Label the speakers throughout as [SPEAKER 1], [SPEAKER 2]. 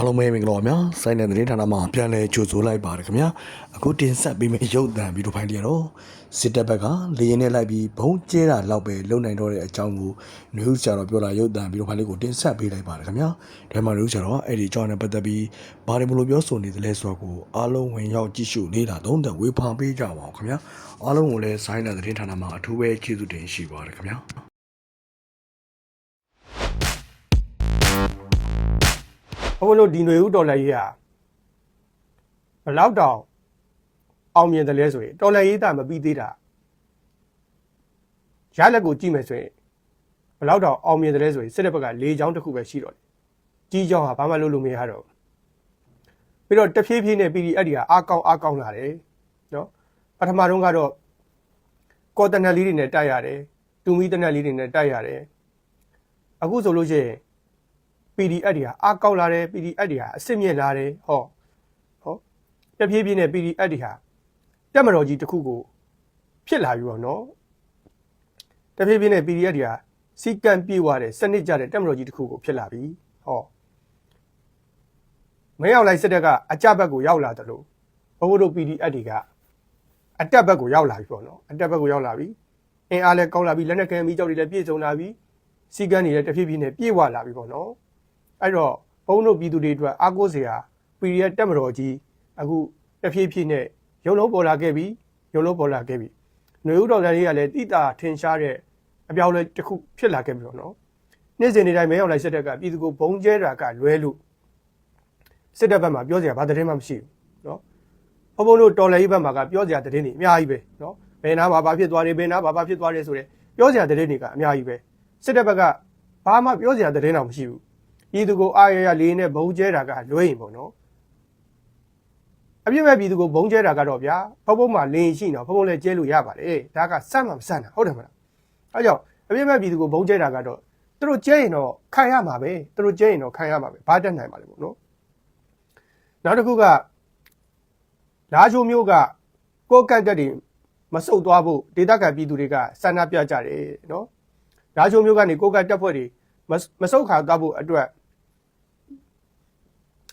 [SPEAKER 1] အားလုံးပဲမင်္ဂလာပါဗျာစိုင်းတဲ့သတင်းဌာနမှာပြန်လည်ကြိုဆိုလိုက်ပါတယ်ခင်ဗျာအခုတင်ဆက်ပေးမယ့်ရုပ်သံဗီဒီယိုဖိုင်တွေကတော့စစ်တပ်ဘက်ကလေရင်နဲ့လိုက်ပြီးဘုံကျဲတာလောက်ပဲလုံနိုင်တော့တဲ့အကြောင်းကိုနယူးဆရာတော်ပြောလာရုပ်သံဗီဒီယိုဖိုင်လေးကိုတင်ဆက်ပေးလိုက်ပါတယ်ခင်ဗျာဒါမှနယူးဆရာတော်ကအဲ့ဒီအကြောင်းနဲ့ပတ်သက်ပြီးဘာတွေမလို့ပြောဆိုနေသလဲဆိုတော့ကိုအားလုံးဝင်ရောက်ကြည့်ရှုလေ့လာသုံးသပ်ဝေဖန်ပေးကြပါအောင်ခင်ဗျာအားလုံးကိုလည်းစိုင်းတဲ့သတင်းဌာနမှာအထူးပဲကျေးဇူးတင်ရှိပါတယ်ခင်ဗျာ
[SPEAKER 2] ဘုန်းဘုန်းတို့ဒီຫນွေဥတော်လည်းရေးဟာဘယ်လောက်တောင်အောင်မြင်တယ်လဲဆိုရင်တော်လည်းရေးတာမပြီးသေးတာရလက်ကိုကြည့်မယ်ဆိုရင်ဘယ်လောက်တောင်အောင်မြင်တယ်လဲဆိုရင်စစ်တပ်ဘက်က၄ချောင်းတစ်ခုပဲရှိတော့တယ်ကြီးချောင်းဟာဘာမှလုပ်လို့မရတော့ဘူးပြီးတော့တဖြည်းဖြည်းနဲ့ PDF တွေကအားကောင်းအားကောင်းလာတယ်နော်ပထမတုန်းကတော့ကော်တနယ်လေးတွေနဲ့တိုက်ရတယ်တူမီတနက်လေးတွေနဲ့တိုက်ရတယ်အခုဆိုလို့ရှိရင် PDF တွေကအားကောက်လာတယ် PDF တွေဟာအစစ်မြင့်လာတယ်ဟောဟောတဖြည်းဖြည်းနဲ့ PDF တွေဟာတက်မတော်ကြီးတစ်ခုကိုဖြစ်လာပြီပေါ့နော်တဖြည်းဖြည်းနဲ့ PDF တွေဟာစီကံပြေးသွားတယ်စနစ်ကြတဲ့တက်မတော်ကြီးတစ်ခုကိုဖြစ်လာပြီဟောမင်းရောက်လိုက်စစ်တပ်ကအကြဘက်ကိုရောက်လာတယ်လို့ဘဘတို့ PDF တွေကအတက်ဘက်ကိုရောက်လာပြီပေါ့နော်အတက်ဘက်ကိုရောက်လာပြီအင်အားလည်းကောင်းလာပြီလက်နက်ကဲမီကြောက်တွေလည်းပြည့်စုံလာပြီစီကံတွေလည်းတဖြည်းဖြည်းနဲ့ပြေးဝလာပြီပေါ့နော် အဲ့တော့ဘုန်းတို့ပြည်သူတွေအတွက်အားကိုးစရာ PDF တက်မတော်ကြီးအခုတဖြည်းဖြည်းနဲ့ရုံလုံးပေါ်လာခဲ့ပြီရုံလုံးပေါ်လာခဲ့ပြီຫນွေဥတော်လေးကလည်းတိတာထင်ရှားတဲ့အပြောင်းလဲတစ်ခုဖြစ်လာခဲ့ပြီတော့နော်နေ့စဉ်နေ့တိုင်းမဲရောက်လိုက်စစ်တပ်ကပြည်သူကိုဘုံကျဲတာကလွဲလို့စစ်တပ်ဘက်မှာပြောစရာဘာသတင်းမှမရှိဘူးနော်ဘုံဘုံတို့တော်လည်းဘက်မှာကပြောစရာသတင်းတွေအများကြီးပဲနော်ဘယ်နာမှာဘာဖြစ်သွားတယ်ဘယ်နာမှာဘာဖြစ်သွားတယ်ဆိုတဲ့ပြောစရာသတင်းတွေကအများကြီးပဲစစ်တပ်ဘက်ကဘာမှပြောစရာသတင်းတော့မရှိဘူး ပြည်သူကိုအားရရလေးနဲ့ဘုံကျဲတာကလွဲရင်ပေါ့နော်အပြစ်မဲ့ပြည်သူကိုဘုံကျဲတာကတော့ဗျာဖုံဖုံမှာလင်းရှိနော်ဖုံဖုံလည်းကျဲလို့ရပါတယ်ဒါကစမ်းမှမစမ်းတာဟုတ်တယ်မလားအဲကြောင့်အပြစ်မဲ့ပြည်သူကိုဘုံကျဲတာကတော့သူတို့ကျဲရင်တော့ခံရမှာပဲသူတို့ကျဲရင်တော့ခံရမှာပဲဘာတက်နိုင်ပါလဲပေါ့နော်နောက်တစ်ခုကလာချိုမျိုးကကိုကတ်တက်တွေမစုပ်သွားဖို့ဒေသခံပြည်သူတွေကဆန္ဒပြကြတယ်နော်လာချိုမျိုးကနေကိုကတ်တက်ဖွဲ့တွေမစမဆုတ်ခါသွားဖို့အတွက်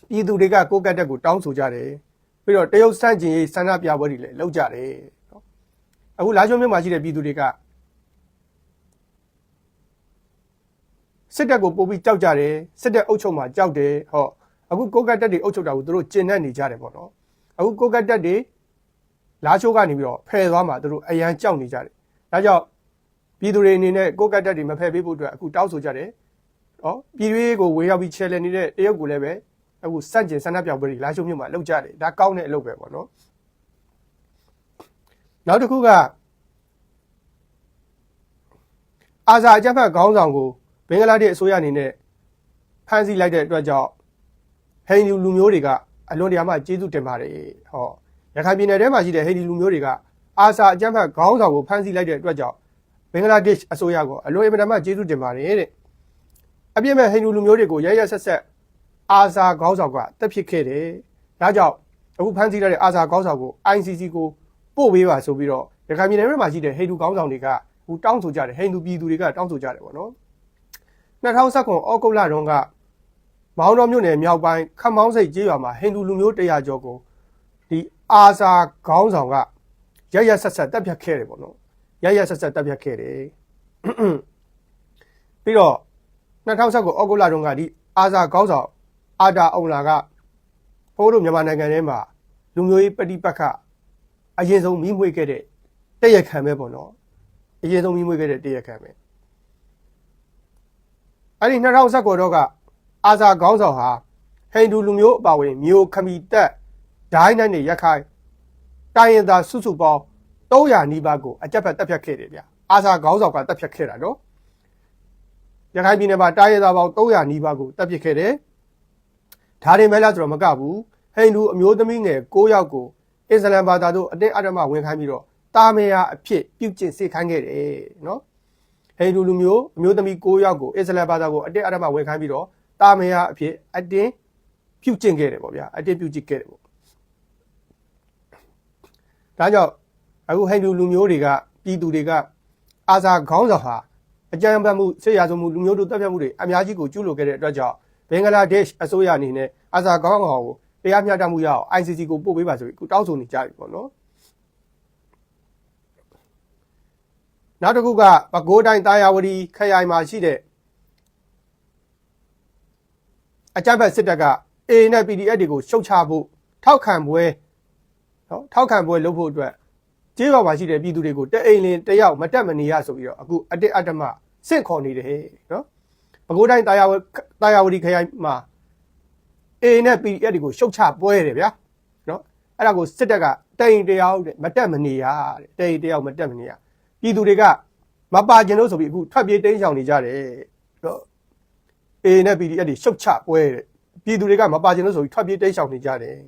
[SPEAKER 2] ပြည်သူတွေကကိုကတ်တက်ကိုတောင်းဆိုကြတယ်ပြီးတော့တရုတ်စန့်ကျင်ရေးဆန္ဒပြပွဲတွေလည်းလုပ်ကြတယ်နော်အခုလာချုံမြို့မှာရှိတဲ့ပြည်သူတွေကစစ်တပ်ကိုပို့ပြီးကြောက်ကြတယ်စစ်တပ်အုပ်ချုပ်မှာကြောက်တယ်ဟောအခုကိုကတ်တက်တွေအုပ်ချုပ်တာကိုသူတို့ကျင်နဲ့နေကြတယ်ပေါ့နော်အခုကိုကတ်တက်တွေလာချိုးကနေပြီးတော့ဖယ်သွားမှာသူတို့အရန်ကြောက်နေကြတယ်ဒါကြောင့်ပြည်သူတွေအနေနဲ့ကိုကတ်တက်တွေမဖယ်ပေးဖို့အတွက်အခုတောင်းဆိုကြတယ်နော်ပြည်ရွေးကိုဝေရောက်ပြီးချဲလဲနေတဲ့တရုတ်ကိုလည်းပဲ အခုစန့်ကျင်ဆန္ဒပြပွဲတွေလာရှုံမြို့မှာလုပ်ကြတယ်ဒါကောင်းတဲ့အလုပ်ပဲပေါ့နော်နောက်တစ်ခုကအာဇာအကြမ်းဖက်ခေါင်းဆောင်ကိုဘင်္ဂလားဒေ့ရှ်အစိုးရအနေနဲ့ဖမ်းဆီးလိုက်တဲ့အတွက်ကြောင့်ဟိန္ဒူလူမျိုးတွေကအလွန်တရာမှကျေးဇူးတင်ပါတယ်ဟောရခိုင်ပြည်နယ်ထဲမှာရှိတဲ့ဟိန္ဒူလူမျိုးတွေကအာဇာအကြမ်းဖက်ခေါင်းဆောင်ကိုဖမ်းဆီးလိုက်တဲ့အတွက်ကြောင့်ဘင်္ဂလားဒေ့ရှ်အစိုးရကအလွန်အင်မတန်မှကျေးဇူးတင်ပါတယ်တဲ့အပြစ်မဲ့ဟိန္ဒူလူမျိုးတွေကိုရရဆက်ဆက် အာဇာခေါင်းဆောင်ကတက်ဖြစ်ခဲ့တယ်။ဒါကြောင့်အခုဖမ်းဆီးရတဲ့အာဇာခေါင်းဆောင်ကို ICC ကိုပို့ပေးပါဆိုပြီးတော့ရခိုင်ပြည်နယ်မှာရှိတဲ့ဟိန္ဒူခေါင်းဆောင်တွေကဟိုတောင်းဆိုကြတယ်ဟိန္ဒူပြည်သူတွေကတောင်းဆိုကြတယ်ပေါ့နော်။2019ဩဂုတ်လတုန်းကမောင်းတော်မြို့နယ်မြောက်ပိုင်းခမောင်းစိတ်ကျေးရွာမှာဟိန္ဒူလူမျိုး100ကျော်ကိုဒီအာဇာခေါင်းဆောင်ကရရဆက်ဆက်တက်ဖြတ်ခဲ့တယ်ပေါ့နော်။ရရဆက်ဆက်တက်ဖြတ်ခဲ့တယ်။ပြီးတော့2019ဩဂုတ်လတုန်းကဒီအာဇာကောင်းဆောင် အာတာအောင်လာကဘိုးတို့မြန်မာနိုင်ငံထဲမှာလူမျိုးရေးပဋိပက္ခအရင်ဆုံးမိမွေခဲ့တဲ့တရက်ခံပဲပေါ့နော်အရင်ဆုံးမိမွေခဲ့တဲ့တရက်ခံပဲအဲ့ဒီ2019တော့ကအာဇာကောင်းဆောင်ဟာဟိန္ဒူလူမျိုးအပါဝင်မျိုးခမီတက်ဒိုင်းနိုင်နေရက်ခိုင်တိုင်းရင်သားစုစုပေါင်း300နီးပါးကိုအကြက်ဖက်တက်ဖြတ်ခဲ့တယ်ဗျအာဇာကောင်းဆောင်ကတက်ဖြတ်ခဲ့တာနော်ရခိုင်ပြည်နယ်မှာတားရဲသားပေါင်း300နီးပါးကိုတပ်ပစ်ခဲ့တယ်။ ဒါရင်မဲလားဆိုတော့မကဘူး။ဟိန္ဒူအမျိုးသမီးငယ်9ယောက်ကိုအစ္စလမ်ဘာသာတို့အတင်းအဓမ္မဝင်ခိုင်းပြီးတော့တာမေယာအဖြစ်ပြုတ်ကျင့်စေခိုင်းခဲ့တယ်နော်။ဟိန္ဒူလူမျိုးအမျိုးသမီး9ယောက်ကိုအစ္စလမ်ဘာသာကိုအတင်းအဓမ္မဝင်ခိုင်းပြီးတော့တာမေယာအဖြစ်အတင်းပြုတ်ကျင့်ခဲ့တယ်ပေါ့ဗျာအတင်းပြုတ်ကျင့်ခဲ့တယ်ပေါ့။ဒါကြောင့်အခုဟိန္ဒူလူမျိုးတွေကပြည်သူတွေကအာဇာခေါင်းဆောင်ဟာအကြမ်းဖက်မှုဆေးရဆုံးမှုလူမျိုးတို့တပ်ဖြတ်မှုတွေအများကြီးကိုကျူးလွန်ခဲ့တဲ့အတွက်ကြောင့် ဘင်္ဂလားဒေ့ရှ်အစိုးရအနေနဲ့အာဇာကောင်းကောင်ကိုတရားမျှတမှုရအောင် ICC ကိုပို့ပေးပါဆိုပြီးအခုတောင်းဆိုနေကြပြီပေါ့နော်နောက်တစ်ခုကပဲခူးတိုင်းတာယာဝတီခရိုင်မှာရှိတဲ့အကြမ်းဖက်စစ်တပ်က A နဲ့ PDF တွေကိုရှုတ်ချဖို့ထောက်ခံပွဲနော်ထောက်ခံပွဲလုပ်ဖို့အတွက်ကျေးရွာမှာရှိတဲ့ပြည်သူတွေကိုတအိမ်လင်တယောက်မတက်မနေရဆိုပြီးတော့အခုအတစ်အတ္တမစင့်ခေါ်နေတယ်နော် ပဲခူးတိုင်းတာယာဝတာယာဝတီခရိုင်မှာ A နဲ့ PDF တွေကိုရှုတ်ချပွဲတယ်ဗျာနော်အဲ့ဒါကိုစစ်တပ်ကတအိမ်တယောက်တဲ့မတက်မနေရတဲ့တအိမ်တယောက်မတက်မနေရပြည်သူတွေကမပါကျင်လို့ဆိုပြီးအခုထွက်ပြေးတိမ်းရှောင်နေကြတယ်နော် A နဲ့ PDF တွေရှုတ်ချပွဲတဲ့ပြည်သူတွေကမပါကျင်လို့ဆိုပြီးထွက်ပြေးတိမ်းရှောင်နေကြတယ်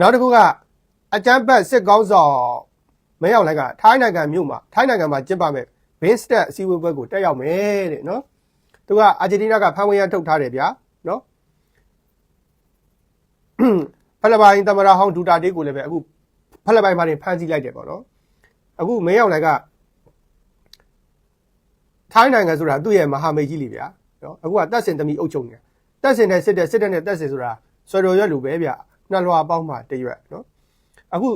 [SPEAKER 2] နောက်တစ်ခုကအကြမ်းဖက်စစ်ကောင်းဆောင်မရောက်လိုက်ကထိုင်းနိုင်ငံမြို့မှာထိုင်းနိုင်ငံမှာကျင်းပမဲ့ ဘင်းစတက်အစည်းအဝေးပွဲကိုတက်ရောက်မယ်တဲ့နော်သူကအာဂျင်တီးနားကဖန်ဝင်ရန်ထုတ်ထားတယ်ဗျာနော်ဖလပိုင်တမရာဟောင်းဒူတာတေးကိုလည်းပဲအခုဖလပိုင်မှာနေဖမ်းဆီးလိုက်တယ်ပေါ့နော်အခုမင်းရောက်လိုက်ကထိုင်းနိုင်ငံဆိုတာသူ့ရဲ့မဟာမိတ်ကြီးလေဗျာနော်အခုကတက်စင်သမီးအုပ်ချုပ်နေတက်စင်နဲ့စစ်တဲ့စစ်တဲ့နဲ့တက်စင်ဆိုတာစော်တော်ရွက်လူပဲဗျနှလွာပေါင်းမှတရွက်နော်အခု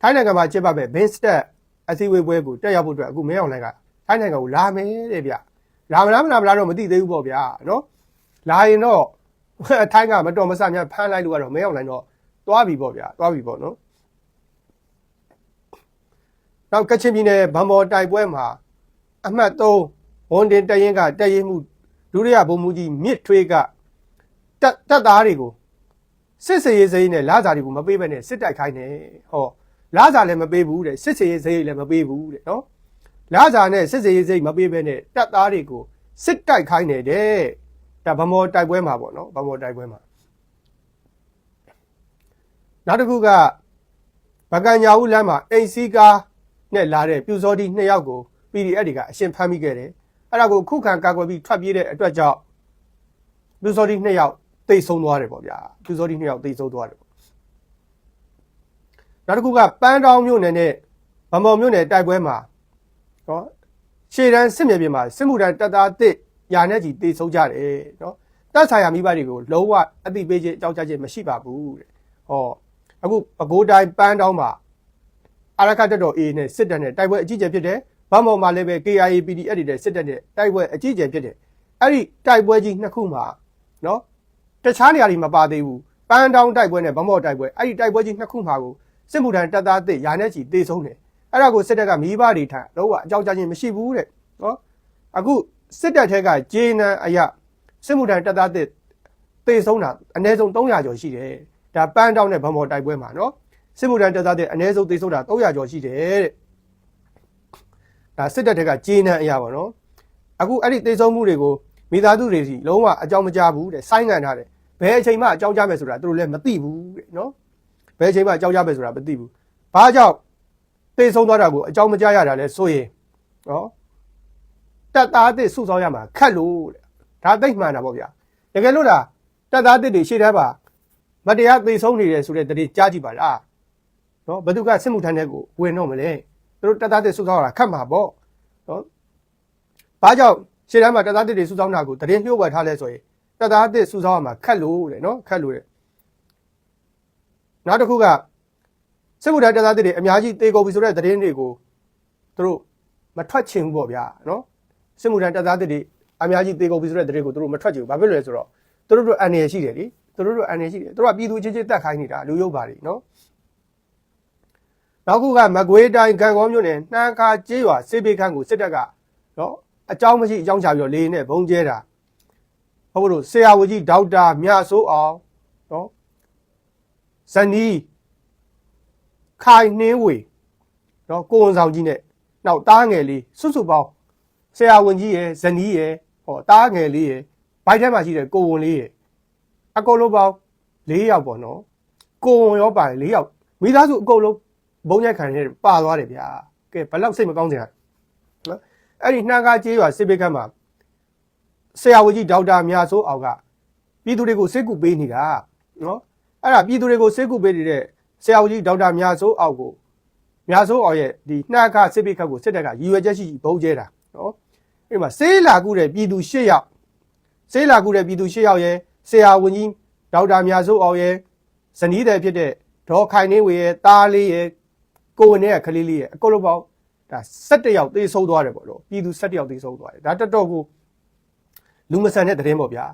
[SPEAKER 2] ထိုင်းနိုင်ငံမှာကျင်းပမဲ့ဘင်းစတက် အစည်းအဝေးပွဲကိုတက်ရောက်ဖို့အတွက်အခုမင်းအောင်လိုက်ကထိုင်းနိုင်ငံကိုလာမယ်တဲ့ဗျလာမလားမလားမလားတော့မသိသေးဘူးပေါ့ဗျာနော်လာရင်တော့အထိုင်းကမတော်မဆများဖမ်းလိုက်လို့ကတော့မင်းအောင်လိုင်းတော့သွားပြီပေါ့ဗျာသွားပြီပေါ့နော်နောက်ကချင်ပြည်နယ်ဗံမော်တိုက်ပွဲမှာအမှတ်3ဝန်တင်တရင်ကတရင်မှုဒုတိယဗိုလ်မှူးကြီးမြစ်ထွေးကတက်တက်သားတွေကိုစစ်စေရေးစိမ်းနဲ့လာစာတွေကိုမပေးဘဲနဲ့စစ်တိုက်ခိုင်းတယ်ဟော လာစာလည်းမပေးဘူးတဲ့စစ်စေရေးစိမ်းလည်းမပေးဘူးတဲ့နော်လာစာနဲ့စစ်စေရေးစိမ်းမပေးဘဲနဲ့တက်သားတွေကိုစစ်တိုက်ခိုင်းတယ်တဲ့ဒါဗမော်တိုက်ပွဲမှာပေါ့နော်ဗမော်တိုက်ပွဲမှာနောက်တစ်ခုကဗကန်ညာဦးလမ်းမှာအိမ်စီးကားနဲ့လာတဲ့ပြူစောတိနှစ်ယောက်ကို PDF တွေကအရှင်ဖမ်းမိခဲ့တယ်အဲ့ဒါကိုခုခံကာကွယ်ပြီးထွက်ပြေးတဲ့အတွက်ကြောင့်ပြူစောတိနှစ်ယောက်တိတ်ဆုံးသွားတယ်ပေါ့ဗျာပြူစောတိနှစ်ယောက်တိတ်ဆုံးသွားတယ်ပေါ့ နောက်တစ်ခုကပန်းတောင်းမြို့နယ်နဲ့ဗမော်မြို့နယ်တိုက်ပွဲမှာနော်ရှေ့တန်းစစ်မြေပြင်မှာစစ်မှုထမ်းတပ်သားတစ်ယာနဲ့ကြီးတိတ်ဆုံးကြတယ်နော်တပ်ဆိုင်ရာမိဘတွေကိုလုံးဝအသိပေးခြင်းအကြောင်းကြားခြင်းမရှိပါဘူးတဲ့ဟောအခုပဲခူးတိုင်းပန်းတောင်းမှာအာရခတက်တော် A နဲ့စစ်တပ်နဲ့တိုက်ပွဲအကြီးအကျယ်ဖြစ်တယ်ဗမော်မှာလည်းပဲ KIA PDF တွေနဲ့စစ်တပ်နဲ့တိုက်ပွဲအကြီးအကျယ်ဖြစ်တယ်အဲ့ဒီတိုက်ပွဲကြီးနှစ်ခုမှာနော်တခြားနေရာတွေမပါသေးဘူးပန်းတောင်းတိုက်ပွဲနဲ့ဗမော်တိုက်ပွဲအဲ့ဒီတိုက်ပွဲကြီးနှစ်ခုမှာကို စစ်မှုထမ်းတပ်သားတစ်ယာနဲ့ကြီးတေဆုံးတယ်အဲ့ဒါကိုစစ်တပ်ကမိဘတွေထံတော့အကြောင်းကြားခြင်းမရှိဘူးတဲ့နော်အခုစစ်တပ်ထဲကဂျေနန်အရာစစ်မှုထမ်းတပ်သားတစ်တေဆုံးတာအနည်းဆုံး300ကျော်ရှိတယ်ဒါပန်းတောင်းနဲ့ဗမော်တိုက်ပွဲမှာနော်စစ်မှုထမ်းတပ်သားတစ်အနည်းဆုံးတေဆုံးတာ300ကျော်ရှိတယ်တဲ့ဒါစစ်တပ်ထဲကဂျေနန်အရာပေါ့နော်အခုအဲ့ဒီတေဆုံးမှုတွေကိုမိသားစုတွေစီလုံးဝအကြောင်းမကြားဘူးတဲ့ဆိုင်းငံ့ထားတယ်ဘယ်အချိန်မှအကြောင်းကြားမယ်ဆိုတာသူတို့လည်းမသိဘူးတဲ့နော် ဘယ်အချိန်မှအကြောင်းကြားမယ်ဆိုတာမသိဘူးဘာကြောင့်တေဆုံးသွားတာကိုအကြောင်းမကြားရတာလဲဆိုရင်နော်တက်သားတစ်စုဆောင်းရမှာခက်လို့တဲ့ဒါသိမှန်တာပေါ့ဗျာတကယ်လို့လားတက်သားတစ်တွေရှေ့တန်းပါမတရားသေဆုံးနေတယ်ဆိုတဲ့တတိကြားကြည့်ပါလားနော်ဘယ်သူကစစ်မှုထမ်းတဲ့ကိုဝင်တော့မလဲသူတို့တက်သားတစ်စုဆောင်းရတာခက်မှာပေါ့နော်ဘာကြောင့်ရှေ့တန်းမှာတက်သားတစ်တွေစုဆောင်းတာကိုတရင်လျှို့ဝှက်ထားလဲဆိုရင်တက်သားတစ်စုဆောင်းရမှာခက်လို့တဲ့နော်ခက်လို့တဲ့ နောက်တစ်ခုကစစ်မှုထမ်းတက်သားတစ်တွေအများကြီးတေကုန်ပြီဆိုတဲ့တရင်တွေကိုသူတို့မထွက်ချင်ဘူးပေါ့ဗျာနော်စစ်မှုထမ်းတက်သားတွေအများကြီးတေကုန်ပြီဆိုတဲ့တရင်ကိုသူတို့မထွက်ချင်ဘူးဘာဖြစ်လဲဆိုတော့သူတို့တို့အန်ရရှိတယ်လေသူတို့တို့အန်ရရှိတယ်သူတို့ကပြည်သူချင်းချင်းတက်ခိုင်းနေတာလူရုပ်ပါတွေနော်နောက်ခုကမကွေးတိုင်းကံကောမြို့နယ်နှမ်းခါကျေးရွာစေဘေခန်းကိုစစ်တပ်ကနော်အကြောင်းမရှိအကြောင်းချပြီးတော့လေးနဲ့ဘုံကျဲတာဟုတ်လို့ဆရာဝန်ကြီးဒေါက်တာမြဆိုးအောင်နော် ဇနီးခိုင်နှင်းဝေနော်ကိုဝန်ဆောင်ကြီးနဲ့နောက်တားငယ်လေးစွတ်စွတ်ပေါင်းဆရာဝန်ကြီးရယ်ဇနီးရယ်ဟောတားငယ်လေးရယ်ဘိုက်ထဲမှာရှိတဲ့ကိုဝန်လေးရယ်အကုန်လုံးပေါင်း၄ယောက်ပေါ့နော်ကိုဝန်ရောပါတယ်၄ယောက်မိသားစုအကုန်လုံးဘုံညက်ခံနေပါသွားတယ်ဗျာကဲဘယ်လောက်စိတ်မကောင်းစရာနော်အဲ့ဒီနှမ်းကားကျေးရွာစစ်ဘေးကမ်းမှာဆရာဝန်ကြီးဒေါက်တာမြဆိုးအောင်ကပြည်သူတွေကိုစိတ်ကူပေးနေတာနော် အဲ့ဒါပြည်သူတွေကိုစိတ်ကူပေးနေတဲ့ဆရာဝန်ကြီးဒေါက်တာမြဆိုးအောင်ကိုမြာဆိုးအောင်ရဲ့ဒီနှက်ခစစ်ပိခတ်ကိုစစ်တပ်ကရည်ရွယ်ချက်ရှိရှိဘုံကျဲတာနော်အဲ့မှာစေးလာကူတဲ့ပြည်သူ၈ယောက်စေးလာကူတဲ့ပြည်သူ၈ယောက်ရဲ့ဆရာဝန်ကြီးဒေါက်တာမြတ်စိုးအောင်ရဲ့ဇနီးတဲ့ဖြစ်တဲ့ဒေါ်ခိုင်နေဝေရဲ့တားလေးရဲ့ကိုဝင်ရဲ့ကလေးလေးရဲ့အကုန်လုံးပေါင်းဒါ17ယောက်သေဆုံးသွားတယ်ပေါ့တော့ပြည်သူ17ယောက်သေဆုံးသွားတယ်ဒါတော်တော်ကိုလူမဆန်တဲ့သတင်းပေါ့ဗျာ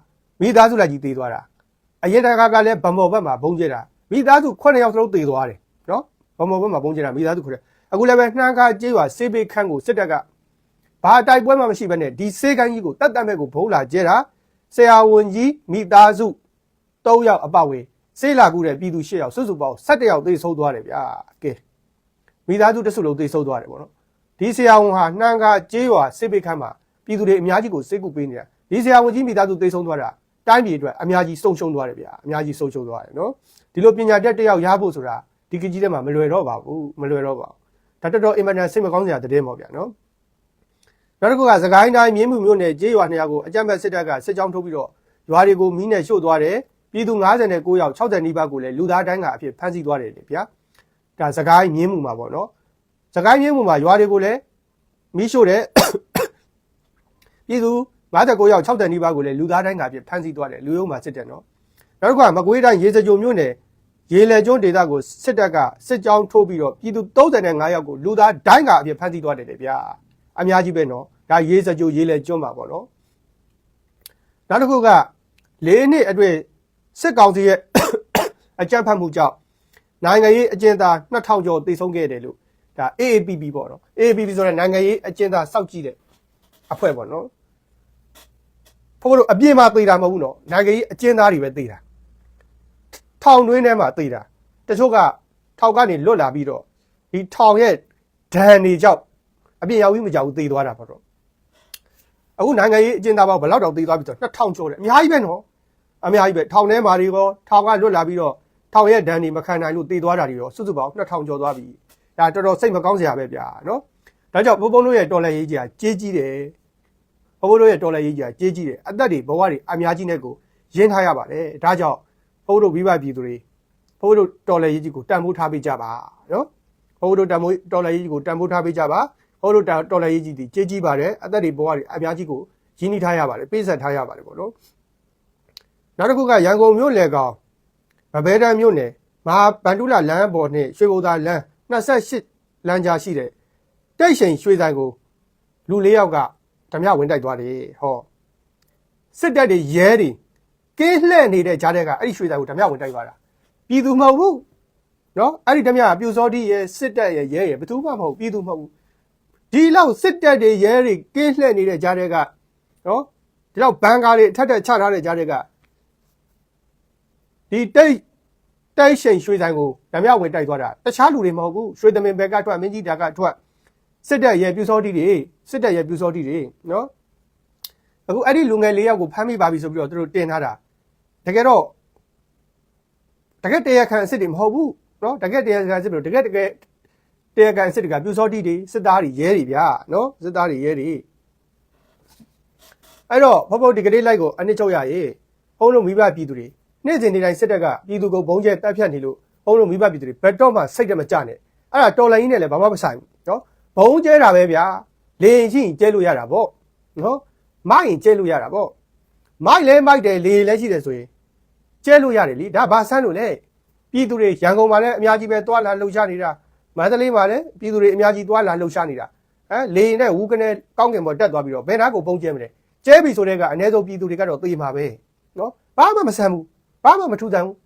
[SPEAKER 2] မိသားစုလိုက်ကြီးသေသွားတာ အရင်တကာကလည်းဗမော်ဘက်မှာဘုံကျဲတာမိသားစု9ယောက်စလုံးသေသွားတယ်နော်ဗမော်ဘက်မှာဘုံကျဲတာမိသားစု9အခုလည်းပဲနှမ်းကားကျေးရွာစေးပေခန့်ကိုစစ်တပ်ကဘာတိုက်ပွဲမှမရှိဘဲနဲ့ဒီစေးကန်းကြီးကိုတတ်တတ်မဲ့ကိုဘုံလာကျဲတာဆရာဝန်ကြီးမိသားစု3ယောက်အပဝေစေးလာကူတဲ့ပြည်သူ10ယောက်စုစုပေါင်း17ယောက်သေဆုံးသွားတယ်ဗျာကဲမိသားစုတစုလုံးသေဆုံးသွားတယ်ပေါ့နော်ဒီဆရာဝန်ဟာနှမ်းကားကျေးရွာစေးပေခန့်မှာပြည်သူတွေအများကြီးကိုစိတ်ကူပေးနေတာဒီဆရာဝန်ကြီးမိသားစုသေဆုံးသွားတာ တိုင်းပြည်အတွက်အများကြီးဆုံးရှုံးသွားတယ်ဗျာအများကြီးဆုံးရှုံးသွားတယ်နော်ဒီလိုပညာတတ်တစ်ယောက်ရဖို့ဆိုတာဒီကကြီးထဲမှာမလွယ်တော့ပါဘူးမလွယ်တော့ပါဘူးဒါတော်တော်အင်မတန်စိတ်မကောင်းစရာတည်င်းပေါ့ဗျာနော်နောက်တစ်ခုကသခိုင်းတိုင်းမြင်းမှုမြို့နယ်ကျေးရွာနှစ်ရွာကိုအကြမ်းဖက်စစ်တပ်ကစစ်ကြောင်းထုတ်ပြီးတော့ရွာတွေကိုမီးနဲ့ရှို့သွားတယ်ပြည်သူ59ယောက်60နီးပါးကိုလည်းလူသားတိုင်းကအဖြစ်ဖမ်းဆီးသွားတယ်လေဗျာဒါသခိုင်းမြင်းမှုမှာပေါ့နော်သခိုင်းမြင်းမှုမှာရွာတွေကိုလည်းမီးရှို့တယ်ပြည်သူ 59ယောက်60နီးပါးကိုလည်းလူသားတိုင်းကအဖြစ်ဖမ်းဆီးသွားတယ်လူရုံးမှာစစ်တယ်နော်နောက်တစ်ခါမကွေးတိုင်းရေစကြိုမြို့နယ်ရေလေကျွန်းဒေသကိုစစ်တပ်ကစစ်ကြောင်းထိုးပြီးတော့ပြည်သူ35ယောက်ကိုလူသားတိုင်းကအဖြစ်ဖမ်းဆီးသွားတယ်လေဗျာအများကြီးပဲနော်ဒါရေစကြိုရေလေကျွန်းမှာပေါ့နော်နောက်တစ်ခုက၄နှစ်အတွင်းစစ်ကောင်စီရဲ့အကြမ်းဖက်မှုကြောင့်နိုင်ငံရေးအကျဉ်းသား2000ကျော်တိတ်ဆုံးခဲ့တယ်လို့ဒါ AAPP ပေါ့နော် AAPP ဆိုတဲ့နိုင်ငံရေးအကျဉ်းသားစောက်ကြည့်တဲ့အဖွဲ့ပေါ့နော် ဘုရားတို့အပြင်းမှာသိတာမဟုတ်ဘူးနော်နိုင်ငံရေးအကျဉ်းသားတွေပဲသိတာထောင်တွင်းထဲမှာသိတာတချို့ကထောင်ကနေလွတ်လာပြီးတော့ဒီထောင်ရဲ့ဒဏ်တွေကြောင့်အပြင်းရောက်ပြီးမကြောက်ဘူးသိသွားတာပေါ့တော့အခုနိုင်ငံရေးအကျဉ်းသားပေါင်းဘယ်လောက်တောင်သိသွားပြီဆိုတော့2000ကျော်တယ်အများကြီးပဲနော်အများကြီးပဲထောင်ထဲမှာတွေရောထောင်ကလွတ်လာပြီးတော့ထောင်ရဲ့ဒဏ်တွေမခံနိုင်လို့သိသွားတာတွေရောစုစုပေါင်း2000ကျော်သွားပြီဒါတော်တော်စိတ်မကောင်းစရာပဲဗျာနော်ဒါကြောင့်ဘုံဘုံတို့ရဲ့တော်လှန်ရေးကြီးကကြေးကြီးတယ် ဘဘတို့ရဲ့တော်လည်းရေးကြီးကြေးကြီးတယ်အသက်တွေဘဝတွေအများကြီးနဲ့ကိုရင်းထားရပါတယ်ဒါကြောင့်ဘဘတို့မိဘပြည်သူတွေဘဘတို့တော်လည်းရေးကြီးကိုတန်ဖိုးထားပေးကြပါနော်ဘဘတို့တန်ဖိုးတော်လည်းရေးကြီးကိုတန်ဖိုးထားပေးကြပါဘဘတို့တော်လည်းရေးကြီးဒီကြေးကြီးပါတယ်အသက်တွေဘဝတွေအများကြီးကိုရင်းနှီးထားရပါတယ်ပေးဆက်ထားရပါတယ်ပေါ့နော်နောက်တစ်ခုကရန်ကုန်မြို့လေကောင်ဗဘဲတန်းမြို့နယ်မဟာဗန္ဓုလလမ်းပေါ်နဲ့ရွှေဘုံသာလမ်း28လမ်းကြားရှိတဲ့တိတ်ရှိန်ရွှေဆိုင်ကိုလူ၄ယောက်က ဓမြဝင်တိုက်သွားတယ်ဟောစစ်တပ်တွေရဲတွေကင်းလှည့်နေတဲ့ကြားတဲ့ကအဲ့ဒီရွှေဆိုင်ကိုဓမြဝင်တိုက်သွားတာပြည်သူမဟုတ်ဘူးနော်အဲ့ဒီဓမြကပြူစောတိရဲ့စစ်တပ်ရဲ့ရဲရဲ့ဘယ်သူမှမဟုတ်ပြည်သူမဟုတ်ဘူးဒီလောက်စစ်တပ်တွေရဲတွေကင်းလှည့်နေတဲ့ကြားတဲ့ကနော်ဒီလောက်ဘန်ကားတွေအထက်ထက်ချထားတဲ့ကြားတဲ့ကဒီတိတ်တိုက်ရှိန်ရွှေဆိုင်ကိုဓမြဝင်တိုက်သွားတာတခြားလူတွေမဟုတ်ဘူးရွှေသမင်ဘက်ကထွက်မင်းကြီးတာကထွက် စစ်တပ်ရဲ့ပြူစောတိတွေစစ်တပ်ရဲ့ပြူစောတိတွေနော်အခုအဲ့ဒီလူငယ်လေးယောက်ကိုဖမ်းမိပါပြီဆိုပြီးတော့သူတို့တင်ထားတာတကယ်တော့တကယ်တရားခံအစ်စ်တွေမဟုတ်ဘူးနော်တကယ်တရားခံအစ်စ်တွေတကယ်တကယ်တရားခံအစ်စ်တွေကပြူစောတိတွေစစ်သားတွေရဲတွေဗျာနော်စစ်သားတွေရဲတွေအဲ့တော့ဖောက်ဖောက်ဒီကလေးလိုက်ကိုအနစ်ချုပ်ရရေးဘုံလုံးမိဘပြည်သူတွေနေ့စဉ်နေ့တိုင်းစစ်တပ်ကပြည်သူကိုဘုံကျဲတပ်ဖြတ်နေလို့ဘုံလုံးမိဘပြည်သူတွေဘက်တော့မှစိတ်တမကြနဲ့အဲ့ဒါတော်လိုင်းကြီးနဲ့လည်းဘာမှမဆိုင်ဘူးနော် ဘုံကျဲတာပဲဗျာလေရင်ရှိရင်ကျဲလို့ရတာပေါ့နော်မိုက်ရင်ကျဲလို့ရတာပေါ့မိုက်လဲမိုက်တယ်လေလဲရှိတယ်ဆိုရင်ကျဲလို့ရတယ်လीဒါဘာဆန်းလို့လဲပြည်သူတွေရန်ကုန်မှာလည်းအများကြီးပဲတွာလာလှုပ်ရှားနေတာမန္တလေးမှာလည်းပြည်သူတွေအများကြီးတွာလာလှုပ်ရှားနေတာဟမ်လေရင်နဲ့ဝူကနေကောင်းကင်ပေါ်တက်သွားပြီးတော့ဘယ်နာကိုပုံကျဲမလဲကျဲပြီဆိုတဲ့ကအ ਨੇ ဆုံးပြည်သူတွေကတော့သိမှာပဲနော်ဘာမှမဆန်းဘူးဘာမှမထူးဆန်းဘူး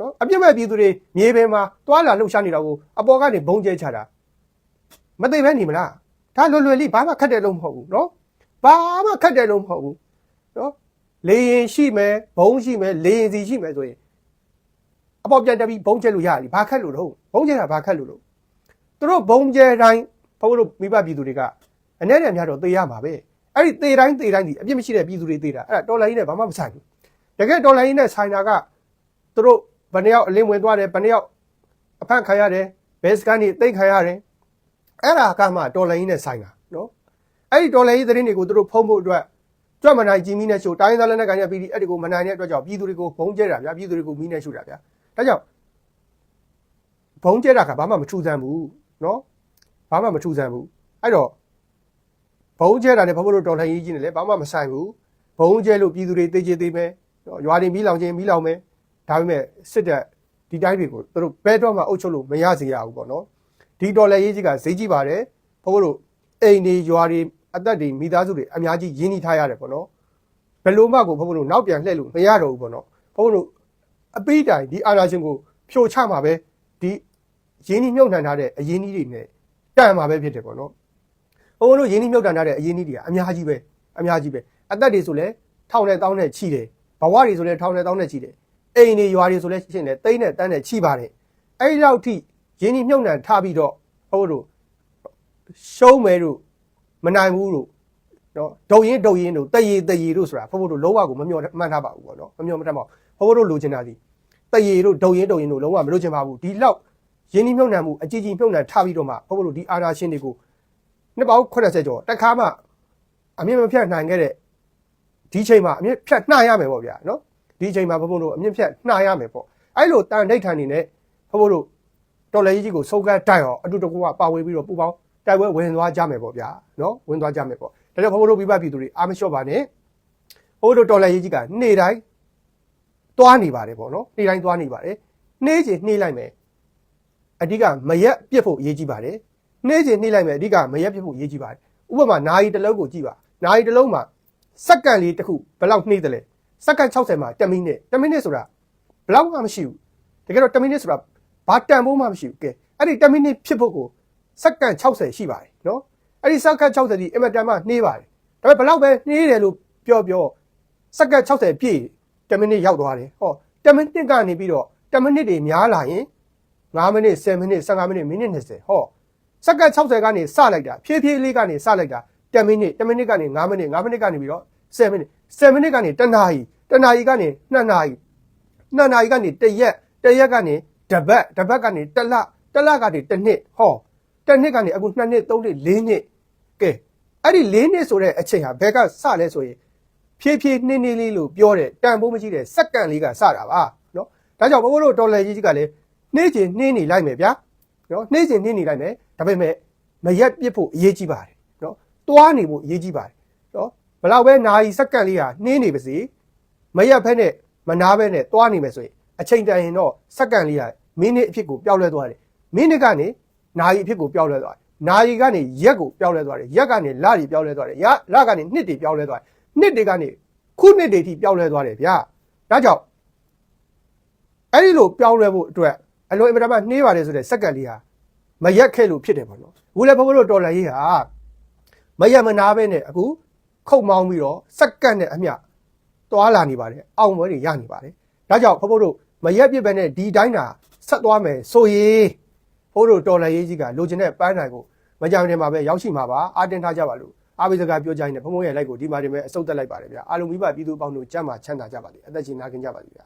[SPEAKER 2] နော်အပြစ်မဲ့ပြည်သူတွေမြေပြင်မှာတွာလာလှုပ်ရှားနေတာကိုအပေါ်ကနေဘုံကျဲချတာ မသိပဲနေမလားဒါလွယ်လွယ်လေးဘာမှခက်တယ်လို့မဟုတ်ဘူးနော်ဘာမှခက်တယ်လို့မဟုတ်ဘူးနော်လေရင်ရှိမယ်ဘုံရှိမယ်လေရင်စီရှိမယ်ဆိုရင်အပေါက်ပြန်တက်ပြီးဘုံကျဲလို့ရတယ်ဘာခက်လို့တော့ဘုံကျဲတာဘာခက်လို့လို့သူတို့ဘုံကျဲတိုင်းဘုံတို့မိဘပြည်သူတွေကအနဲ့နဲ့များတော့သေရမှာပဲအဲ့ဒီသေတိုင်းသေတိုင်းဒီအပြစ်မရှိတဲ့ပြည်သူတွေသေတာအဲ့ဒါတော်လိုင်းနဲ့ဘာမှမဆိုင်ဘူးတကယ်တော်လိုင်းနဲ့ဆိုင်တာကသူတို့ဘယ်နှယောက်အလင်းဝင်သွားတယ်ဘယ်နှယောက်အဖန့်ခံရတယ်ဘဲစကန်တွေတိတ်ခံရတယ် အဲ့ဒါကမှတော်လိုင်းနဲ့ဆိုင်တာနော်အဲ့ဒီတော်လိုင်းရေးသတင်းတွေကိုသူတို့ဖုံးဖို့အတွက်ကြွမနိုင်ကြည်မီနဲ့ရှို့တိုင်းသားလက်နက်ကိုင်တဲ့ပြည်ဒီအဲ့ဒီကိုမနိုင်တဲ့အတွက်ကြောင့်ပြည်သူတွေကိုဘုံကျဲတာဗျာပြည်သူတွေကိုမီးနဲ့ရှို့တာဗျာဒါကြောင့်ဘုံကျဲတာကဘာမှမထူးဆန်းဘူးနော်ဘာမှမထူးဆန်းဘူးအဲ့တော့ဘုံကျဲတာနဲ့ဘဘတို့တော်လိုင်းရေးကြီးနေလေဘာမှမဆိုင်ဘူးဘုံကျဲလို့ပြည်သူတွေသိချေသေးမယ်နော်ရွာတွေမီးလောင်ခြင်းမီးလောင်မယ်ဒါပေမဲ့စစ်တပ်ဒီတိုင်းတွေကိုသူတို့ဘဲတော့မှအုပ်ချုပ်လို့မရစေရဘူးပေါ့နော် ဒီတော်လည်းရေးကြီးကဈေးကြီးပါတယ်ဘုန်းဘုန်းတို့အိမ်တွေရွာတွေအသက်တွေမိသားစုတွေအများကြီးရင်းနှီးထားရတယ်ပေါ့နော်ဘယ်လိုမှကိုဘုန်းဘုန်းတို့နောက်ပြန်လှည့်လို့မရတော့ဘူးပေါ့နော်ဘုန်းဘုန်းတို့အပိတိုင်ဒီအာဏာရှင်ကိုဖြိုချမှာပဲဒီရင်းနှီးမြုပ်နှံထားတဲ့အရင်းနှီးတွေနဲ့တန်မှာပဲဖြစ်တယ်ပေါ့နော်ဘုံဘုံတို့ရင်းနှီးမြုပ်တန်ထားတဲ့အရင်းနှီးတွေကအများကြီးပဲအများကြီးပဲအသက်တွေဆိုလဲထောင်နဲ့တောင်းနဲ့ချီတယ်ဘဝတွေဆိုလဲထောင်နဲ့တောင်းနဲ့ချီတယ်အိမ်တွေရွာတွေဆိုလဲရှင်းတယ်တိမ့်နဲ့တန်းနဲ့ချီပါတယ်အဲ့ဒီလောက်ထိ ရင်းနှီးမြုပ်နှံထားပြီးတော့ဘုံဘုံတို့ရှုံးမယ်တို့မနိုင်ဘူးတို့နော်ဒုံရင်ဒုံရင်တို့တရေတရေတို့ဆိုတာဘုံဘုံတို့လုံးဝကိုမမျှော်မှန်းထားပါဘူးပေါ့နော်မမျှော်မတတ်ပါဘူးဘုံဘုံတို့လိုချင်တာဒီတရေတို့ဒုံရင်ဒုံရင်တို့လုံးဝမလိုချင်ပါဘူးဒီလောက်ရင်းနှီးမြုပ်နှံမှုအကြီးကြီးမြုပ်နှံထားပြီးတော့မှဘုံဘုံတို့ဒီအာဏာရှင်တွေကိုနှစ်ပေါင်း80ကျော်တစ်ခါမှအမြင့်မဖြတ်နိုင်ခဲ့တဲ့ဒီချိန်မှာအမြင့်ဖြတ်နှားရမယ်ပေါ့ဗျာနော်ဒီချိန်မှာဘုံဘုံတို့အမြင့်ဖြတ်နှားရမယ်ပေါ့အဲ့လိုတန်ဒိတ်ထန်နေနဲ့ဘုံဘုံတို့ တော်လည်းကြီးကိုစုံကတ်တိုက်အောင်အတူတကူကပါဝင်ပြီးတော့ပူပေါင်းတိုက်ပွဲဝင်သွားကြမယ်ပေါ့ဗျာနော်ဝင်သွားကြမယ်ပေါ့ဒါကြောင့်ဘုံဘုံတို့ပြပပြည်သူတွေအာမလျှော့ပါနဲ့ဘုံဘုံတို့တော်လည်းကြီးကနေ့တိုင်းသွားနေပါတယ်ပေါ့နော်နေ့တိုင်းသွားနေပါတယ်နေ့ချင်းနှေးလိုက်မယ်အဓိကမရက်ပြစ်ဖို့အရေးကြီးပါတယ်နေ့စဉ်နှိမ့်လိုက်မယ်အဓိကမရက်ပြဖို့အရေးကြီးပါတယ်ဥပမာနာရီတစ်လုံးကိုကြည့်ပါနာရီတစ်လုံးမှာစက္ကန့်လေးတစ်ခုဘယ်လောက်နှိမ့်တယ်လဲစက္ကန့်60မှာ10မိနစ်10မိနစ်ဆိုတာဘယ်လောက်မှမရှိဘူးတကယ်တော့10မိနစ်ဆိုတာ ဘာတန်ဖို့မှမရှိဘူးကဲအဲ့ဒီ10မိနစ်ဖြစ်ဖို့ကိုစက္ကန့်60ရှိပါတယ်နော်အဲ့ဒီစက္ကန့်60ဒီအင်မတန်မှနှေးပါတယ်ဒါပေမဲ့ဘယ်လောက်ပဲနှေးတယ်လို့ပြောပြောစက္ကန့်60ပြည့်10မိနစ်ရောက်သွားတယ်ဟော10မိနစ်ကနေပြီးတော့10မိနစ်တွေများလာရင်9မိနစ်10မိနစ်15မိနစ်မိနစ်20ဟောစက္ကန့်60ကနေစလိုက်တာဖြည်းဖြည်းလေးကနေစလိုက်တာ10မိနစ်10မိနစ်ကနေ9မိနစ်9မိနစ်ကနေပြီးတော့10မိနစ်10မိနစ်ကနေတနာရီတနာရီကနေ2နာရီ2နာရီကနေတရက်တရက်ကနေ တပတ်တပတ်ကနေတလတလကနေတစ်နှစ်ဟောတစ်နှစ်ကနေအခု2နှစ်3နှစ်4နှစ်ကဲအဲ့ဒီ4နှစ်ဆိုတဲ့အချိန်ဟာဘယ်ကစလဲဆိုရင်ဖြည်းဖြည်းနှင်းနှင်းလေးလို့ပြောတယ်တန်ဖိုးမရှိတဲ့စက္ကန့်လေးကစတာပါနော်ဒါကြောင့်ဘိုးဘိုးတို့ဒေါ်လာကြီးကြီးကလည်းနှင်းချင်နှင်းနေလိုက်မယ်ဗျာနော်နှိမ့်စင်နှိမ့်နေလိုက်မယ်ဒါပေမဲ့မရက်ပစ်ဖို့အရေးကြီးပါတယ်နော်တွားနေဖို့အရေးကြီးပါတယ်နော်ဘယ်တော့ပဲနာရီစက္ကန့်လေးဟာနှင်းနေပါစေမရက်ဖက်နဲ့မနာဘဲနဲ့တွားနေမယ်ဆိုရင် အချိန်တန်ရင်တော့စက္ကန့်လေးဟာမိနစ်အဖြစ်ကိုပြောင်းလဲသွားတယ်မိနစ်ကနေနာရီအဖြစ်ကိုပြောင်းလဲသွားတယ်နာရီကနေရက်ကိုပြောင်းလဲသွားတယ်ရက်ကနေလတွေပြောင်းလဲသွားတယ်ရလကနေနှစ်တွေပြောင်းလဲသွားတယ်နှစ်တွေကနေခုနှစ်တွေထိပြောင်းလဲသွားတယ်ဗျာဒါကြောင့်အဲ့ဒီလိုပြောင်းလဲဖို့အတွက်အလွန်အင်မတန်မှနှေးပါတယ်ဆိုတဲ့စက္ကန့်လေးဟာမရက်ခဲ့လို့ဖြစ်တယ်ပေါ့နော်အခုလည်းဘုန်းဘုန်းတို့တော်လန်ရေးဟာမရက်မနာပဲနဲ့အခုခုတ်မောင်းပြီးတော့စက္ကန့်နဲ့အမျှသွားလာနေပါတယ်အောင်ပွဲတွေရနေပါတယ်ဒါကြောင့်ဘုန်းဘုန်းတို့ မရက်ပြစ်ပဲနဲ့ဒီတိုင်းတာဆက်သွားမယ်ဆိုရင်ဘုန်းဘုန်းတို့တော်လန်ရေးကြီးကလိုချင်တဲ့ပန်းနိုင်ကိုမကြမ်းတင်မှာပဲရောက်ရှိမှာပါအာတင်ထားကြပါလို့အားပေးစကားပြောကြရင်လည်းဘုန်းဘုန်းရဲ့လိုက်ကိုဒီမှာတင်မဲ့အစုပ်တက်လိုက်ပါတယ်ဗျာအားလုံးမိဘပြည်သူအပေါင်းတို့ကြမ်းမှချမ်းသာကြပါစေအသက်ရှင်နာခင်ကြပါစေဗျာ